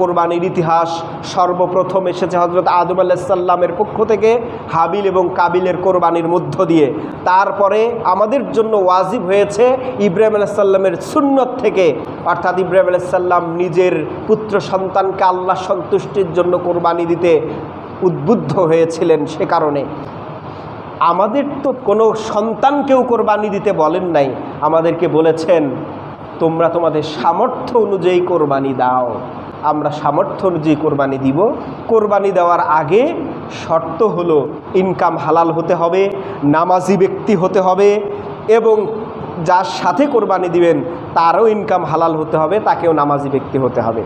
কোরবানির ইতিহাস সর্বপ্রথম এসেছে হজরত আদম আলাহিসাল্লামের পক্ষ থেকে হাবিল এবং কাবিলের কোরবানির মধ্য দিয়ে। তারপরে আমাদের জন্য ওয়াজিব হয়েছে ইব্রাহিম আলাইসাল্লামের সুন্নত থেকে। অর্থাৎ ইব্রাহিম আলাইসাল্লাম নিজের পুত্র সন্তানকে আল্লাহ সন্তুষ্টির জন্য কোরবানি দিতে উদ্বুদ্ধ হয়েছিলেন সে কারণে। আমাদের তো কোনো সন্তানকেও কোরবানি দিতে বলেন নাই। আমাদেরকে বলেছেন, তোমরা তোমাদের সামর্থ্য অনুযায়ী কোরবানি দাও। আমরা সামর্থ্য অনুযায়ী কোরবানি দিব, কোরবানি দেওয়ার আগে শর্ত হলো ইনকাম হালাল হতে হবে, নামাজি ব্যক্তি হতে হবে এবং যার সাথে কোরবানি দিবেন, তারও ইনকাম হালাল হতে হবে, তাকেও নামাজি ব্যক্তি হতে হবে।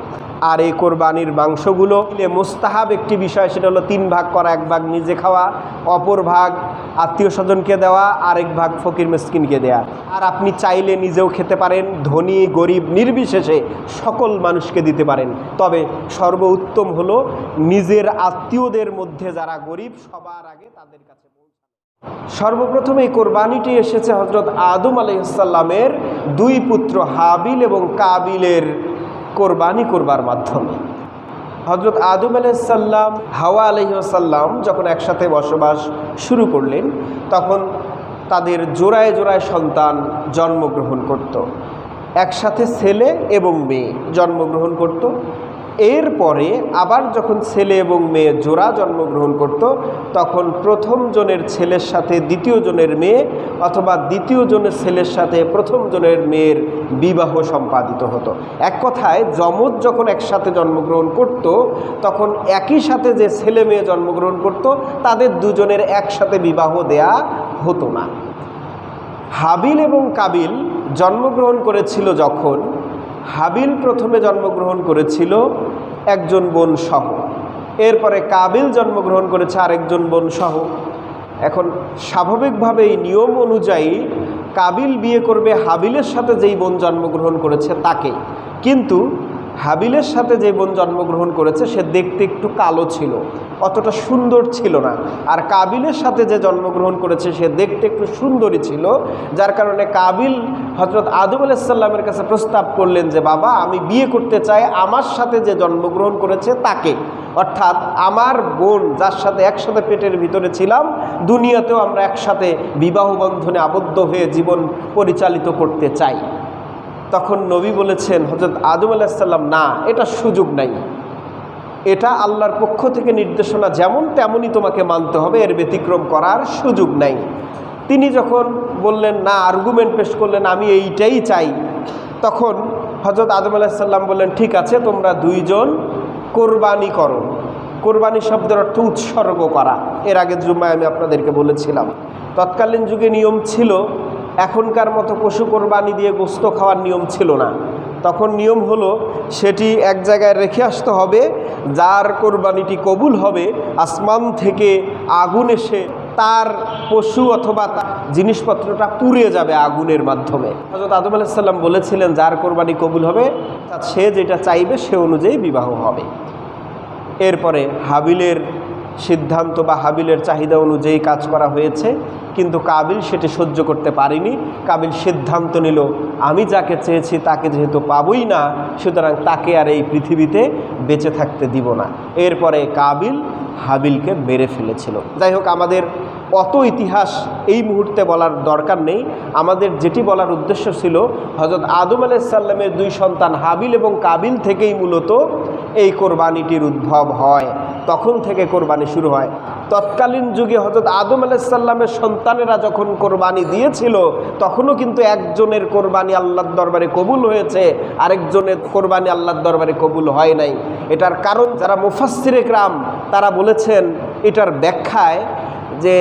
আর এই কোরবানির মাংসগুলো মোস্তাহাব একটি বিষয়, সেটা হলো তিন ভাগ করা, এক ভাগ নিজে খাওয়া, অপর ভাগ আত্মীয় স্বজনকে দেওয়া, আরেক ভাগ ফকির মিসকিনকে দেয়া আর আপনি চাইলে নিজেও খেতে পারেন, ধনী, গরিব, নির্বিশেষে সকল মানুষকে দিতে পারেন তবে সর্বোত্তম হলো নিজের আত্মীয়দের মধ্যে যারা গরিব, সবার আগে তাদের কাছে। সর্বপ্রথম এই কোরবানিটি এসেছে হজরত আদম আলাইসাল্লামের দুই পুত্র হাবিল এবং কাবিলের কোরবানি করবার মাধ্যমে হজরত আদম আলাইসাল্লাম হাওয়া আলহিসাল্লাম যখন একসাথে বসবাস শুরু করলেন, তখন তাদের জোড়ায় জোড়ায় সন্তান জন্মগ্রহণ করত। একসাথে ছেলে এবং মেয়ে জন্মগ্রহণ করত। এরপরে আবার যখন ছেলে এবং মেয়ে জোড়া জন্মগ্রহণ করত, তখন প্রথম জনের ছেলের সাথে দ্বিতীয় জনের মেয়ে অথবা দ্বিতীয় জনের ছেলের সাথে প্রথম জনের মেয়ের বিবাহ সম্পাদিত হতো। এক কথায়, যমজ যখন একসাথে জন্মগ্রহণ করত, তখন একই সাথে যে ছেলে মেয়ে জন্মগ্রহণ করত, তাদের দুজনের একসাথে বিবাহ দেয়া হতো না। হাবিল এবং কাবিল জন্মগ্রহণ করেছিল যখন হাবিল প্রথমে জন্মগ্রহণ করেছিল একজন বোন সহ এরপরে কাবিল জন্মগ্রহণ করেছে আরেকজন বোন সহ এখন স্বাভাবিকভাবে এই নিয়ম অনুযায়ী কাবিল বিয়ে করবে হাবিলের সাথে যেই বোন জন্মগ্রহণ করেছে তাকে কিন্তু হাবিলের সাথে যে বোন জন্মগ্রহণ করেছে সে দেখতে একটু কালো ছিল। অতটা সুন্দর ছিল না। আর কাবিলের সাথে যে জন্মগ্রহণ করেছে, সে দেখতে একটু সুন্দরী ছিল, যার কারণে কাবিল হজরত আদম আলাইসাল্লামের কাছে প্রস্তাব করলেন যে, বাবা, আমি বিয়ে করতে চাই, আমার সাথে যে জন্মগ্রহণ করেছে তাকে। অর্থাৎ আমার বোন, যার সাথে একসাথে পেটের ভিতরে ছিলাম, দুনিয়াতেও আমরা একসাথে বিবাহ বন্ধনে আবদ্ধ হয়ে জীবন পরিচালিত করতে চাই। তখন নবী বলেছেন হজরত আদম আলাহিসাল্লাম না, এটা সুযোগ নাই। এটা আল্লাহর পক্ষ থেকে নির্দেশনা যেমন তেমনই তোমাকে মানতে হবে, এর ব্যতিক্রম করার সুযোগ নাই। তিনি যখন বললেন, না আর্গুমেন্ট পেশ করলেন, আমি এইটাই চাই। তখন হজরত আদম আলাহিসাল্লাম বললেন, ঠিক আছে, তোমরা দুইজন কোরবানি করো। কোরবানি শব্দের অর্থ উৎসর্গ করা। এর আগের জুম্মায় আমি আপনাদেরকে বলেছিলাম, তৎকালীন যুগে নিয়ম ছিল, এখনকার মতো পশু কোরবানি দিয়ে গোস্ত খাওয়ার নিয়ম ছিল না। তখন নিয়ম হলো, সেটি এক জায়গায় রেখে আসতে হবে যার কোরবানিটি কবুল হবে, আসমান থেকে আগুন এসে তার পশু অথবা তার জিনিসপত্রটা পুড়ে যাবে আগুনের মাধ্যমে। হজরত আদম আলাইসাল্লাম বলেছিলেন, যার কোরবানি কবুল হবে সে যেটা চাইবে সে অনুযায়ী বিবাহ হবে। এরপরে হাবিলের সিদ্ধান্ত বা হাবিলের চাহিদা অনুযায়ী কাজ করা হয়েছে, কিন্তু কাবিল সেটি সহ্য করতে পারেনি। কাবিল সিদ্ধান্ত নিল, আমি যাকে চেয়েছি তাকে যেহেতু পাবই না, সুতরাং তাকে আর এই পৃথিবীতে বেঁচে থাকতে দিব না। এরপরে কাবিল হাবিলকে মেরে ফেলেছিল। যাই হোক, আমাদের অত ইতিহাস এই মুহূর্তে বলার দরকার নেই। আমাদের যেটি বলার উদ্দেশ্য ছিল হজরত আদম আলাইসাল্লামের দুই সন্তান হাবিল এবং কাবিল থেকেই মূলত এই কোরবানিটির উদ্ভব হয়। তখন থেকে কোরবানি শুরু হয়। তৎকালীন যুগে হজরত আদম আলাইসাল্লামের সন্তানেরা যখন কোরবানি দিয়েছিল, তখনও কিন্তু একজনের কোরবানি আল্লাহর দরবারে কবুল হয়েছে, আরেকজনের কোরবানি আল্লাহর দরবারে কবুল হয় নাই। এটার কারণ যারা মুফাসির গ্রাম তারা বলেছেন, এটার ব্যাখ্যায় যে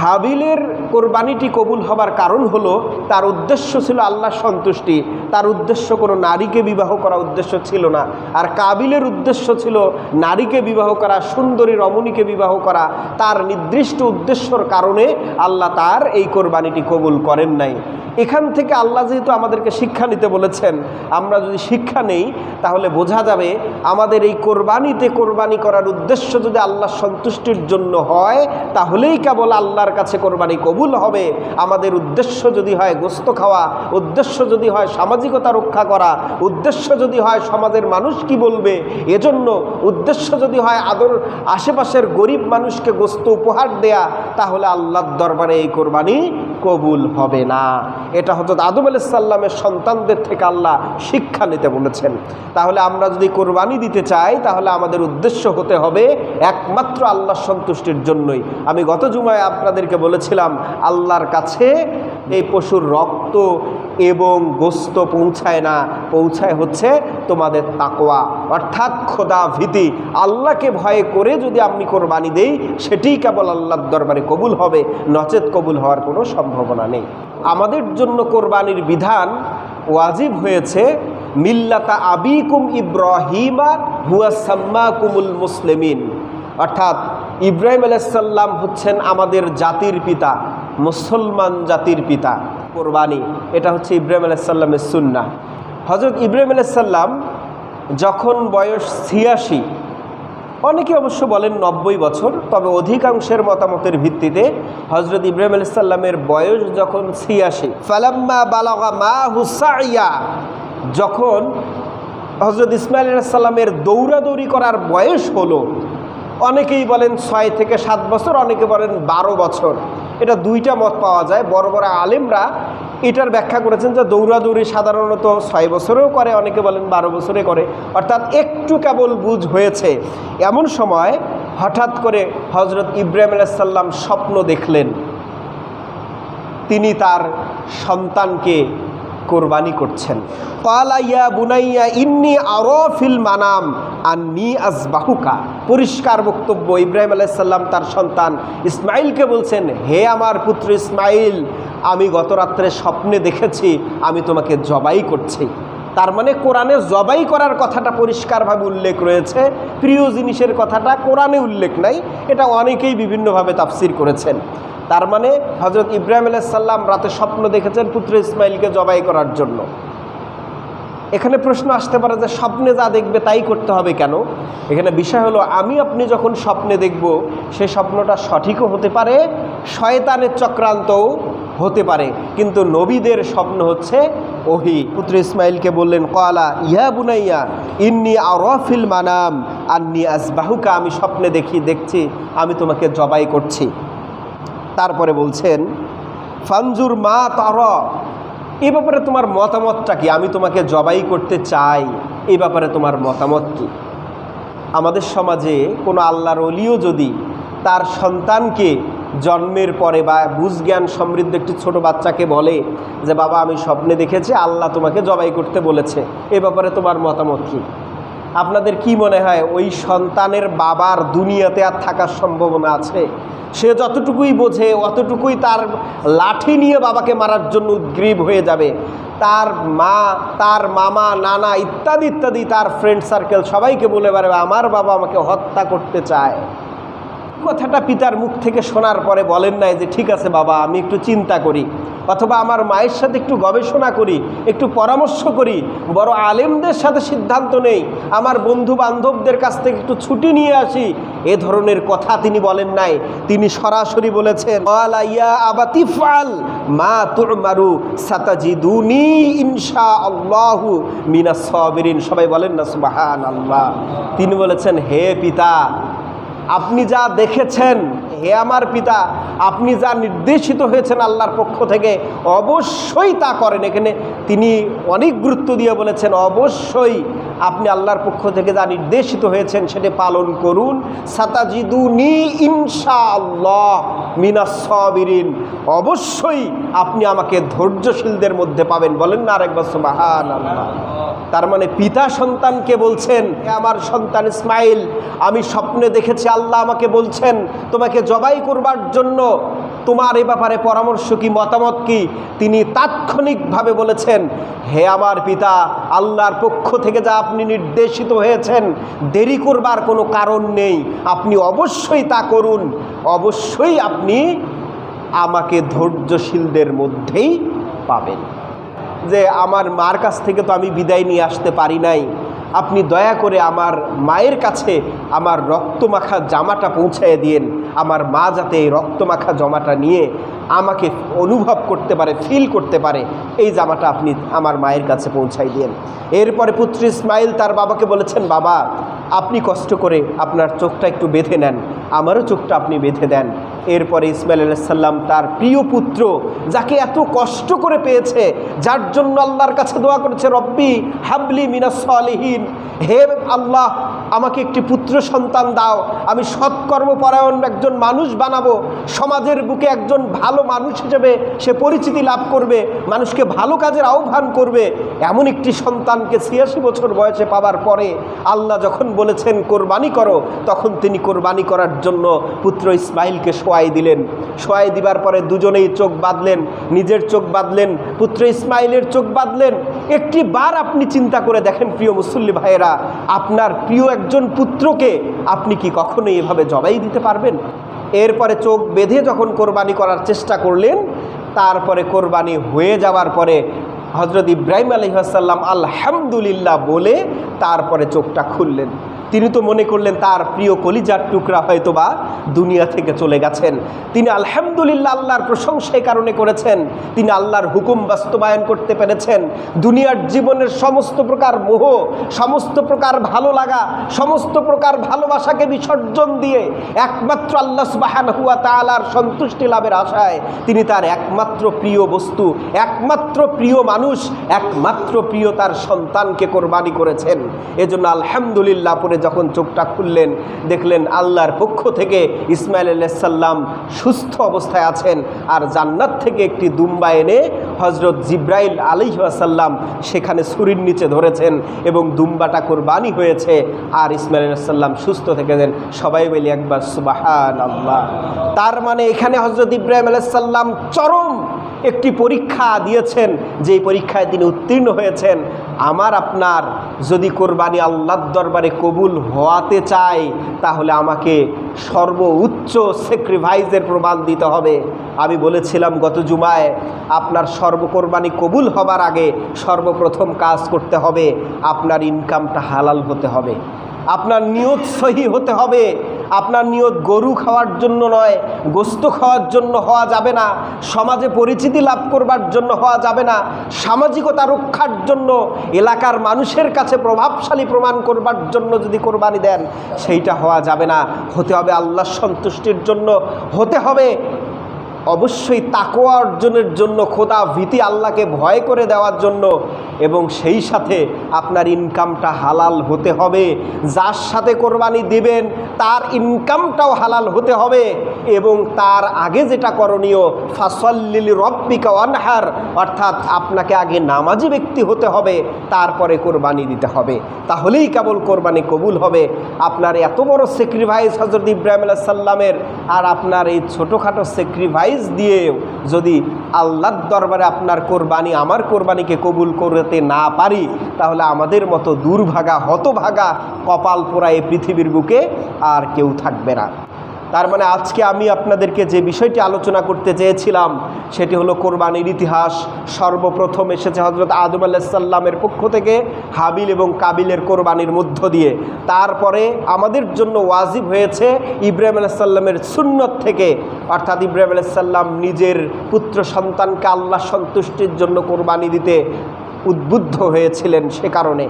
হাবিলের কোরবানিটি কবুল হবার কারণ হলো, তার উদ্দেশ্য ছিল আল্লাহ সন্তুষ্টি। তার উদ্দেশ্য কোনো নারীকে বিবাহ করা উদ্দেশ্য ছিল না। আর কাবিলের উদ্দেশ্য ছিল নারীকে বিবাহ করা, সুন্দরী রমণীকে বিবাহ করা। তার নির্দিষ্ট উদ্দেশ্যর কারণে আল্লাহ তার এই কোরবানিটি কবুল করেন নাই। এখান থেকে আল্লাহ যেহেতু আমাদেরকে শিক্ষা নিতে বলেছেন, আমরা যদি শিক্ষা নেই, তাহলে বোঝা যাবে আমাদের এই কোরবানিতে কোরবানি করার উদ্দেশ্য যদি আল্লাহ সন্তুষ্টির জন্য হয়, তাহলেই কেবল আল্লাহর কাছে কোরবানি কবুল হবে। আমাদের উদ্দেশ্য যদি হয় গোস্ত খাওয়া, উদ্দেশ্য যদি হয় সামাজিকতা রক্ষা করা, উদ্দেশ্য যদি হয় সমাজের মানুষ কি বলবে, এজন্য উদ্দেশ্য যদি হয় আদর, আশেপাশের গরিব মানুষকে গোস্ত উপহার দেয়া, তাহলে আল্লাহর দরবারে এই কোরবানি কবুল হবে না। এটা হজরত আদম আলাইসাল্লামের সন্তানদের থেকে আল্লাহ শিক্ষা নিতে বলেছেন। তাহলে আমরা যদি কোরবানি দিতে চাই, তাহলে আমাদের উদ্দেশ্য হতে হবে একমাত্র আল্লাহ সন্তুষ্টির জন্যই। আমি গত জুমায় আপনাদেরকে বলেছিলাম, আল্লাহর কাছে এই পশুর রক্ত এবং গোস্ত পৌঁছায় না, পৌঁছায় হচ্ছে তোমাদের তাকোয়া অর্থাৎ খোদা ভীতি। আল্লাহকে ভয় করে যদি আমি কোরবানি দেই, সেটিই কেবল আল্লাহর দরবারে কবুল হবে নচেত কবুল হওয়ার কোনো সম্ভাবনা নেই। আমাদের জন্য কোরবানির বিধান ওয়াজিব হয়েছে, মিল্লাতা আবিকুম ইব্রাহিমা হুয়া সাম্মা কুমুল মুসলিমিন। অর্থাৎ ইব্রাহিম আলাইসাল্লাম হচ্ছেন আমাদের জাতির পিতা। মুসলমান জাতির পিতা, কোরবানি। এটা হচ্ছে ইব্রাহিম আলাইসাল্লামের সুন্না হজরত ইব্রাহিম আলাইসাল্লাম যখন বয়স ছিয়াশি, অনেকে অবশ্য বলেন নব্বই বছর, তবে অধিকাংশের মতামতের ভিত্তিতে হজরত ইব্রাহিম আলাইসাল্লামের বয়স যখন ছিয়াশি, ফালাম্মা বালাগা মা হুসাইয়া যখন হজরত ইসমাইল সাল্লামের দৌড়াদৌড়ি করার বয়স হলো অনেকেই বলেন ছয় থেকে সাত বছর, অনেকে বলেন বারো বছর। এটা দুইটা মত পাওয়া যায়। বড় বড় আলেমরা এটার ব্যাখ্যা করেছেন যে দৌড়াদৌড়ি সাধারণত ছয় বছরেও করে, অনেকে বলেন বারো বছরে করে। অর্থাৎ একটু কেবল বুঝ হয়েছে। এমন সময় হঠাৎ করে হজরত ইব্রাহিম আলাইসাল্লাম স্বপ্ন দেখলেন। তিনি তার সন্তানকে কোরবানি করছেন। পালাইয়া বুনাইয়া ইন্নি আরফিল মানাম, আন্নি আজবাহুকা। পরিষ্কার বক্তব্য, ইব্রাহিম আলাইসাল্লাম তার সন্তান ইসমাইলকে বলছেন, হে আমার পুত্র ইসমাইল আমি গত রাত্রে স্বপ্নে দেখেছি, আমি তোমাকে জবাই করছি। তার মানে কোরআনে জবাই করার কথাটা পরিষ্কারভাবে উল্লেখ রয়েছে। প্রিয় জিনিসের কথাটা কোরআনে উল্লেখ নাই, এটা অনেকেই বিভিন্নভাবে তাফসির করেছেন। তার মানে হজরত ইব্রাহিম আলাইসাল্লাম রাতে স্বপ্ন দেখেছেন পুত্র ইসমাইলকে জবাই করার জন্য। এখানে প্রশ্ন আসতে পারে যে স্বপ্নে যা দেখবে তাই করতে হবে কেন? এখানে বিষয় হলো, আমি আপনি যখন স্বপ্নে দেখব, সে স্বপ্নটা সঠিকও হতে পারে, শয়তানের চক্রান্তও হতে পারে। কিন্তু নবীদের স্বপ্ন হচ্ছে ওহি। পুত্র ইসমাইলকে বললেন কলা ইয়া বুনাইয়া, ইন্নি আরফিল মানাম, আন্নি আসবাহুকা আমি স্বপ্নে দেখি, দেখছি, আমি তোমাকে জবাই করছি। তারপরে বলছেন, ফানজুর মা তর, এ ব্যাপারে তোমার মতামতটা কি? আমি তোমাকে জবাই করতে চাই, এ ব্যাপারে তোমার মতামত কি? আমাদের সমাজে কোনো আল্লাহর অলিও যদি তার সন্তানকে জন্মের পরে বা বুঝজ্ঞান সমৃদ্ধ একটি ছোট বাচ্চাকে বলে যে, বাবা, আমি স্বপ্নে দেখেছি, আল্লাহ তোমাকে জবাই করতে বলেছে। এ ব্যাপারে তোমার মতামত কী? আপনাদের কি মনে হয়, ওই সন্তানের বাবার দুনিয়াতে আর থাকার সম্ভাবনা আছে? সে যতটুকুই বোঝে, অতটুকুই তার লাঠি নিয়ে বাবাকে মারার জন্য উদ্গ্রীব হয়ে যাবে। তার মা, তার মামা, নানা ইত্যাদি ইত্যাদি, তার ফ্রেন্ড সার্কেল সবাইকে বলে পারবে আমার বাবা আমাকে হত্যা করতে চায়। কথাটা পিতার মুখ থেকে শোনার পরে বলেন নাই যে, ঠিক আছে বাবা, আমি একটু চিন্তা করি অথবা আমার মায়ের সাথে একটু গবেষণা করি, একটু পরামর্শ করি। বড় আলেমদের সাথে সিদ্ধান্ত নেই। আমার বন্ধু বান্ধবদের কাছ থেকে একটু ছুটি নিয়ে আসি। এ ধরনের কথা তিনি বলেন নাই। তিনি সরাসরি বলেছেন ইয়া আবাতিফাল মা তুরমারু সাতাজিদুনি ইনশা আল্লাহু মিনা সবাই বলেন না সুবাহান আল্লাহ তিনি বলেছেন, হে পিতা আপনি যা দেখেছেন, হে আমার পিতা, আপনি যা নির্দেশিত হয়েছেন আল্লাহর পক্ষ থেকে, অবশ্যই তা করেন। এখানে তিনি অনেক গুরুত্ব দিয়ে বলেছেন, অবশ্যই আপনি আল্লাহর পক্ষ থেকে যা নির্দেশিত হয়েছেন, সেটি পালন করুন। সাতাজিদুনি ইনশা আল্লাহ মিনাসবিরিন অবশ্যই আপনি আমাকে ধৈর্যশীলদের মধ্যে পাবেন। বলেন না আরেকবার সুবাহান আল্লাহ তার মানে পিতা সন্তানকে বলছেন "হে আমার সন্তান ইসমাইল, আমি স্বপ্নে দেখেছি আল্লাহ আমাকে বলছেন, তোমাকে জবাই করবার জন্য তোমার এ ব্যাপারে পরামর্শ কি, মতামত কি? তিনি তাৎক্ষণিকভাবে বলেছেন, হে আমার পিতা, আল্লাহর পক্ষ থেকে যা আপনি নির্দেশিত হয়েছেন, দেরি করবার কোনো কারণ নেই, আপনি অবশ্যই তা করুন, অবশ্যই আপনি আমাকে ধৈর্যশীলদের মধ্যেই পাবেন। যে আমার মার কাছ থেকে তো আমি বিদায় নিয়ে আসতে পারি নাই। আপনি দয়া করে আমার মায়ের কাছে আমার রক্তমাখা জামাটা পৌঁছায় দিয়েন। আমার মা যাতে এই রক্তমাখা জামাটা নিয়ে আমাকে অনুভব করতে পারে ফিল করতে পারে, এই জামাটা আপনি আমার মায়ের কাছে পৌঁছাই দিয়েন। এরপরে পুত্র ইসমাইল তার বাবাকে বলেছেন, বাবা, আপনি কষ্ট করে আপনার চোখটা একটু বেঁধে নেন। আমারও চোখটা আপনি বেঁধে দেন। এরপরে ইসমাইল আলাইসাল্লাম তার প্রিয় পুত্র যাকে এত কষ্ট করে পেয়েছে, যার জন্য আল্লাহর কাছে দোয়া করেছে, রব্বি হাবলি মিনাসলিহীন হে আল্লাহ আমাকে একটি পুত্র সন্তান দাও, আমি সৎকর্মপরায়ণ একজন মানুষ বানাবো, সমাজের বুকে একজন ভালো মানুষ হিসেবে সে পরিচিতি লাভ করবে, মানুষকে ভালো কাজের আহ্বান করবে। এমন একটি সন্তানকে ছিয়াশি বছর বয়সে পাবার পরে আল্লাহ যখন বলেছেন, কোরবানি করো, তখন তিনি কোরবানি করার জন্য পুত্র ইসমাইলকে শোয়াই দিলেন। শোয়াই দিবার পরে দুজনেই চোখ বাঁধলেন, নিজের চোখ বাঁধলেন, পুত্র ইসমাইলের চোখ বাঁধলেন। একটি বার আপনি চিন্তা করে দেখেন, প্রিয় মুসল্লি ভাইয়েরা, আপনার প্রিয় একজন পুত্রকে আপনি কি কখনোই এভাবে জবাই দিতে পারবেন? এরপরে চোখ বেঁধে যখন কোরবানি করার চেষ্টা করলেন, তারপরে কোরবানি হয়ে যাওয়ার পরে হজরত ইব্রাহিম আলহিহাসাল্লাম আলহামদুলিল্লাহ বলে তারপরে চোখটা খুললেন। তিনি তো মনে করলেন তার প্রিয় কলিজার টুকরা হয়তো বা দুনিয়া থেকে চলে গেছেন। তিনি আলহামদুলিল্লাহ আল্লাহর প্রশংসা কারণে করেছেন। তিনি আল্লাহর হুকুম বাস্তবায়ন করতে পেরেছেন। দুনিয়ার জীবনের সমস্ত প্রকার মোহ, সমস্ত প্রকার ভালো লাগা, সমস্ত প্রকার ভালোবাসাকে বিসর্জন দিয়ে একমাত্র আল্লাহ সুবাহান হুয়া তালার সন্তুষ্টি লাভের আশায় তিনি তার একমাত্র প্রিয় বস্তু, একমাত্র প্রিয় মানুষ, একমাত্র প্রিয় তার সন্তানকে কোরবানি করেছেন। এজন্য আলহামদুলিল্লাহ পরে যখন চোখটা খুললেন, দেখলেন আল্লাহর পক্ষ থেকে ইসমাইল আলাইসাল্লাম সুস্থ অবস্থায় আছেন আর জান্নাত থেকে একটি দুম্বা এনে হজরত জিব্রাইল আলিহাসাল্লাম সেখানে ছুরির নিচে ধরেছেন এবং দুম্বাটা কোরবানি হয়েছে আর ইসমাইল আলাইসাল্লাম সুস্থ থেকেছেন। সবাই বলি একবার সুবাহান আল্লাহ তার মানে এখানে হজরত ইব্রাহিম আলাইসাল্লাম চরম একটি পরীক্ষা দিয়েছেন, যেই পরীক্ষায় তিনি উত্তীর্ণ হয়েছেন। আমার আপনার, যদি কোরবানি আল্লাহর দরবারে কবুল হওয়াতে চাই, তাহলে আমাকে সর্বোচ্চ স্যাক্রিফাইসের প্রমাণ দিতে হবে। আমি বলেছিলাম গত জুমায়, আপনার সর্বকোরবানি কবুল হবার আগে সর্বপ্রথম কাজ করতে হবে, আপনার ইনকামটা হালাল হতে হবে। আপনার নিয়ত সহি হতে হবে আপনার নিয়ত গরু খাওয়ার জন্য নয়, গোস্ত খাওয়ার জন্য হওয়া যাবে না, সমাজে পরিচিতি লাভ করবার জন্য হওয়া যাবে না, সামাজিকতা রক্ষার জন্য এলাকার মানুষের কাছে প্রভাবশালী প্রমাণ করবার জন্য যদি কোরবানি দেন, সেইটা হওয়া যাবে না। হতে হবে আল্লাহ সন্তুষ্টির জন্য, হতে হবে অবশ্যই তাকোয়া অর্জনের জন্য খোদা ভীতি আল্লাহকে ভয় করে দেওয়ার জন্য এবং সেই সাথে আপনার ইনকামটা হালাল হতে হবে। যার সাথে কোরবানি দিবেন, তার ইনকামটাও হালাল হতে হবে এবং তার আগে যেটা করণীয়, ফাসল্লিল রব্বিকা অনহার অর্থাৎ আপনাকে আগে নামাজি ব্যক্তি হতে হবে, তারপরে কোরবানি দিতে হবে। তাহলেই কেবল কোরবানি কবুল হবে। আপনার এত বড় স্যাক্রিফাইস হজরত ইব্রাহিম আলাহ সাল্লামের আর আপনার এই ছোটোখাটো স্যাক্রিফাইস দিয়েও যদি আল্লাহর দরবারে আপনার কোরবানি, আমার কোরবানিকে কবুল করতে না পারি, তাহলে আমাদের মতো দুর্ভাগা, হতভাগা কপাল পোড়া এই পৃথিবীর বুকে আর কেউ থাকবে না। তার মানে আজকে আমি আপনাদেরকে যে বিষয়টি আলোচনা করতে চেয়েছিলাম, সেটি হলো কোরবানির ইতিহাস। সর্বপ্রথম এসেছে হজরত আদম আলাহিসাল্লামের পক্ষ থেকে হাবিল এবং কাবিলের কোরবানির মধ্য দিয়ে। তারপরে আমাদের জন্য ওয়াজিব হয়েছে ইব্রাহিম আলাইসাল্লামের সুন্নত থেকে। অর্থাৎ ইব্রাহিম আলাইসাল্লাম নিজের পুত্র সন্তানকে আল্লাহ সন্তুষ্টির জন্য কোরবানি দিতে উদ্বুদ্ধ হয়েছিলেন সে কারণে।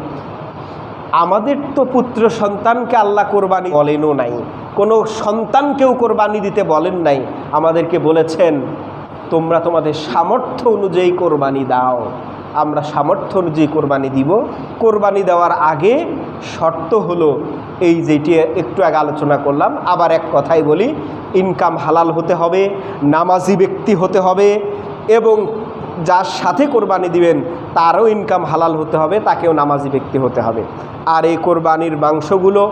আমাদের তো পুত্র সন্তানকে আল্লাহ কোরবানি বলেনও নাই। কোনো সন্তানকেও কোরবানি দিতে বলেন নাই। আমাদেরকে বলেছেন, তোমরা তোমাদের সামর্থ্য অনুযায়ী কোরবানি দাও। আমরা সামর্থ্য অনুযায়ী কোরবানি দিব। কোরবানি দেওয়ার আগে শর্ত হলো, এই যেটি একটু আগে আলোচনা করলাম, আবার এক কথাই বলি, ইনকাম হালাল হতে হবে, নামাজি ব্যক্তি হতে হবে, এবং যার সাথে কোরবানি দিবেন, তারও ইনকাম হালাল হতে হবে, তাকেও নামাজি ব্যক্তি হতে হবে। আর এই কোরবানির মাংসগুলো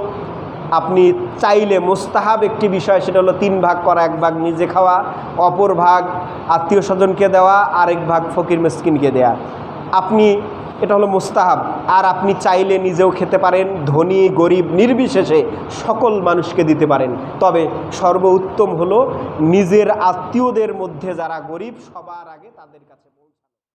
আপনি চাইলে মোস্তাহাব একটি বিষয়, সেটা হলো তিন ভাগ করা, এক ভাগ নিজে খাওয়া, অপর ভাগ আত্মীয় স্বজনকে দেওয়া, আরেক ভাগ ফকির মিসকিনকে দেয়া। আপনি, এটা হলো মোস্তাহাব। আর আপনি চাইলে নিজেও খেতে পারেন, ধনী, গরিব, নির্বিশেষে সকল মানুষকে দিতে পারেন। তবে সর্বোত্তম হলো নিজের আত্মীয়দের মধ্যে যারা গরিব, সবার আগে তাদের কাছে